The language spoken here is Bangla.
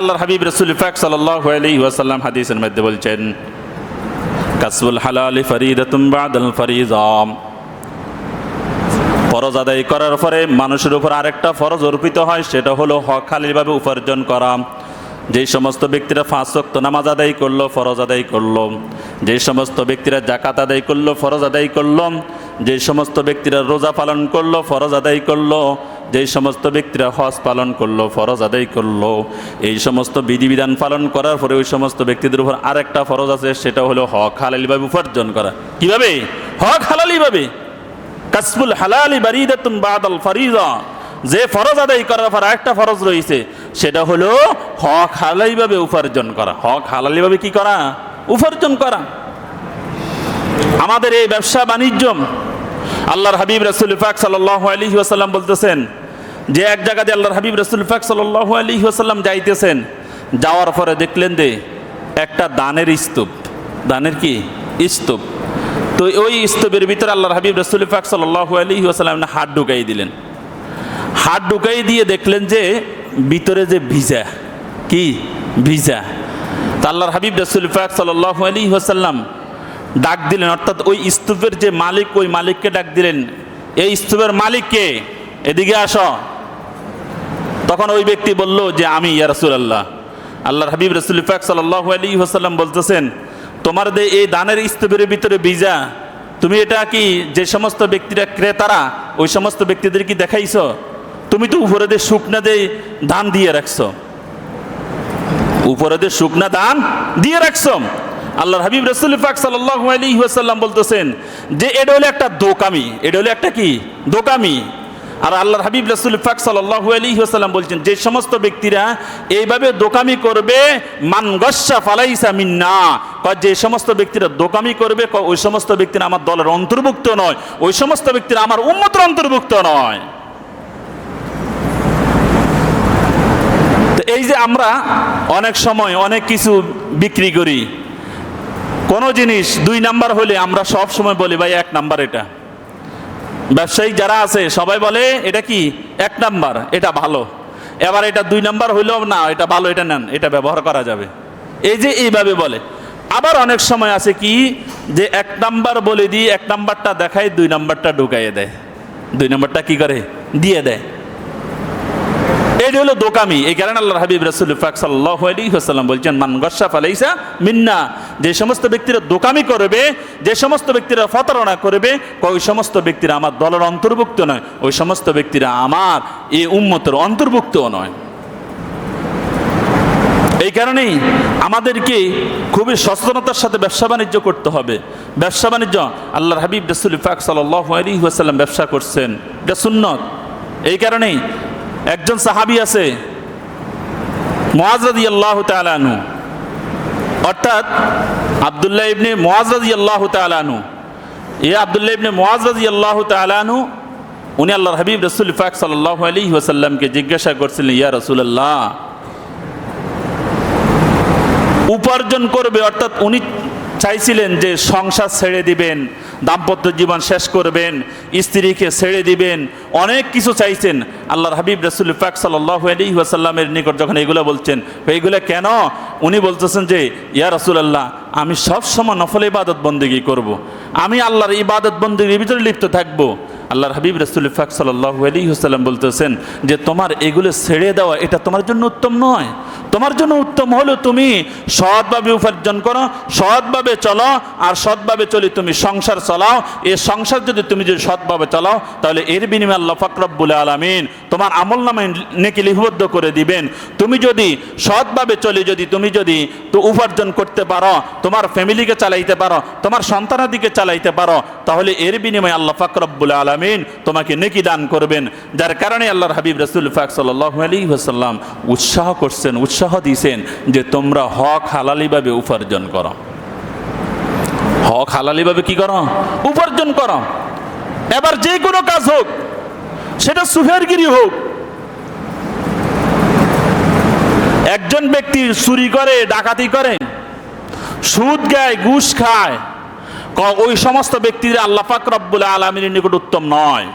হাবিব রসুল আলাইহি ওয়াসাল্লাম হাদিসের মধ্যে বলছেন, কাসবুল হালালি ফরজ আদায় করার পরে মানুষের উপর আরেকটা ফরজ অর্পিত হয়, সেটা হলো হক হালিভাবে উপার্জন করা। যেই সমস্ত ব্যক্তিরা পাঁচ ওয়াক্ত নামাজ আদায় করল, ফরজ আদায় করল। যেই সমস্ত ব্যক্তিরা জাকাত আদায় করল, ফরজ আদায় করল। যেই সমস্ত ব্যক্তিরা রোজা পালন করল, ফরজ আদায় করল। যেই সমস্ত ব্যক্তিরা হজ পালন করল, ফরজ আদায় করল, এই সমস্ত বিধিবিধান পালন করার পরে ওই সমস্ত ব্যক্তিদের উপর আরেকটা ফরজ আছে, সেটা হলো হক হালালিভাবে উপার্জন করা। কীভাবে? হক হালালিভাবে। কাসবুল হালালি বারিদাতুন বাদাল ফারিজা যে ফরজ আদায় করার পর একটা ফরজ রয়েছে, সেটা হলো হক হালালিভাবে উপার্জন করা। হক হালালিভাবে কি করা? উপার্জন করা। আমাদের এই ব্যবসা বাণিজ্য আল্লাহর হাবিব রসুল ফাক সাল্লাহ আলী ওয়াসাল্লাম বলতেছেন, যে এক জায়গাতে আল্লাহর হাবিব রসুল ফাক সাল্লাহ আলী ওয়াসাল্লাম যাইতেছেন, যাওয়ার পরে দেখলেন যে একটা দানের স্তূপ। দানের কি? স্তূপ। তো ওই স্তূপের ভিতরে আল্লাহর হাবিব রসুল ফাক সাল্লাহ আলী ওয়াসাল্লাম হাত ঢুকাই দিলেন। হাত ঢুকাই দিয়ে দেখলেন যে ভিতরে যে ভিজা, কি? ভিজা। তা আল্লাহর হাবিব রসুল ফাক সাল্লাহ আলী ওয়াসাল্লাম ডাক দিলেন, অর্থাৎ ওই স্তূপের যে মালিক, ওই মালিককে ডাক দিলেন। এই স্তূপের মালিককে এদিকে আস। তখন ওই ব্যক্তি বলল যে, আমি, ইয়া রসুল আল্লাহ আল্লাহর হাবিব রসুল ফাক সাল্লাহ আলী ওসাল্লাম বলতেছেন, তোমার দে এই দানের স্তূপের ভিতরে বিজা, তুমি এটা কি যে সমস্ত ব্যক্তিরা ক্রেতারা, ওই সমস্ত ব্যক্তিদের কি দেখাইছ? তুমি তো উপরে দিয়ে শুকনা দিয়ে ধান দিয়ে রাখছো। উপরে দিয়ে শুকনা দান দিয়ে রাখছো। আল্লাহর হাবিব রসুল ফাক সাল্লাহ আলী ওয়াসাল্লাম বলতেছেন যে এটা হলো একটা দোকামি, এটা হলো একটা কি? দোকামি। আর আল্লাহর হাবিব রসুল ফাক সাল্লাহ আলী ওয়াসাল্লাম বলছেন, যে সমস্ত ব্যক্তিরা এইভাবে দোকামি করবে, মান গসা ফালাইসা মিন্না। যে সমস্ত ব্যক্তিরা দোকামি করবে ওই সমস্ত ব্যক্তিরা আমার দলের অন্তর্ভুক্ত নয়, ওই সমস্ত ব্যক্তিরা আমার উন্মতের অন্তর্ভুক্ত নয়। এই যে আমরা অনেক সময় অনেক কিছু বিক্রি করি কোনো জিনিস দুই নাম্বার হলে আমরা সব সময় বলি, ভাই, এক নাম্বার এটা। ব্যবসায়ী যারা আছে, সবাই বলে, এটা কি? এক নাম্বার, এটা ভালো। এবার এটা দুই নাম্বার হইলেও না, এটা ভালো, এটা নেন, এটা ব্যবহার করা যাবে। এই যে এইভাবে বলে। আবার অনেক সময় আছে কি, যে এক নাম্বার বলে দিই, এক নাম্বারটা দেখায়, দুই নাম্বারটা ঢুকাইয়ে দেয়। দুই নাম্বারটা কি করে? দিয়ে দেয়। এটি হলো দোকামি। এই কারণে আল্লাহ হাবিব রসুল ফাক সাল্লাহ আলী হাসাল্লাম বলছেন, মান গসাফ আলাইসা মিন্না যে সমস্ত ব্যক্তিরা দোকামি করবে, যে সমস্ত ব্যক্তিরা প্রতারণা করবে, ওই সমস্ত ব্যক্তিরা আমার দলের অন্তর্ভুক্ত নয়, ওই সমস্ত ব্যক্তিরা আমার এই উম্মতের অন্তর্ভুক্তও নয়। এই কারণেই আমাদেরকে খুবই সচেতনতার সাথে ব্যবসা বাণিজ্য করতে হবে। ব্যবসা বাণিজ্য, আল্লাহর হাবিব রসুল ফাক সাল্লাহ আলী হাসাল্লাম ব্যবসা করছেন। এটা সুন্নত। এই কারণেই একজন সাহাবি আছে মোয়াজি আল্লাহ তালানু অর্থাৎ আবদুল্লাহ ইবনে মোয়াজি আল্লাহ তালানু এ আবদুল্লাহ ইবনে মোয়াজি আল্লাহ তালানু উনি আল্লাহর হাবিব রসুল ফাক সাল্লাহ আলী ওসাল্লামকে জিজ্ঞাসা করছিলেন, ইয়া রসুল্লাহ উপার্জন করবে? অর্থাৎ উনি চাইছিলেন যে সংসার ছেড়ে দিবেন। দাম্পত্য জীবন শেষ করবেন, স্ত্রীকে ছেড়ে দিবেন, অনেক কিছু চাইছেন। আল্লাহর হাবিব রসুল ফাক সাল্লাহ আলী নিকট যখন এগুলো বলছেন এইগুলো কেন? উনি বলতেছেন যে, ইয়া রসুলাল্লাহ, আমি সবসময় নফল ইবাদত বন্দিগি করব। আমি আল্লাহর ইবাদত বন্দিগির ভিতরে লিপ্ত থাকব। আল্লাহর হাবিব রসুল ফাক সাল্লাহ আলী হুসাল্লাম বলতেছেন যে, তোমার এগুলো ছেড়ে দেওয়া, এটা তোমার জন্য উত্তম নয়। তোমার জন্য উত্তম হলো তুমি সৎভাবে উপার্জন করো, সৎভাবে চলো আর সৎভাবে চলে তুমি সংসার চালাও। এই সংসার যদি তুমি যদি সৎভাবে চালাও, তাহলে এর বিনিময়ে আল্লাহ ফাকরব্বুল আলমিন তোমার আমল নামে নেকি লিপিবদ্ধ করে দিবেন। তুমি যদি সৎভাবে চলে, যদি তুমি যদি তো উপার্জন করতে পারো, তোমার ফ্যামিলিকে চালাইতে পারো, তোমার সন্তানাদিকে চালাইতে পারো, তাহলে এর বিনিময়ে আল্লাহ ফাকরব্বুল আলমিন তোমাকে নেকি দান করবেন। যার কারণে আল্লাহর হাবিব রসুল ফাক সাল্লাহ আলী হাসাল্লাম উৎসাহ করছেন, উৎসাহ দিয়েছেন যে তোমরা হক হালালিভাবে উপার্জন করো। হক হালালিভাবে কি করো? উপার্জন করো। এবার যে কোনো কাজ হোক, সেটা সুফেরগিরি হোক। একজন ব্যক্তি চুরি করে, ডাকাতি করে, সুদ গায় ঘুষ খায় ওই সমস্ত ব্যক্তিদের আল্লাহ পাক রব্বুল আলমীর নিকট উত্তম নয়।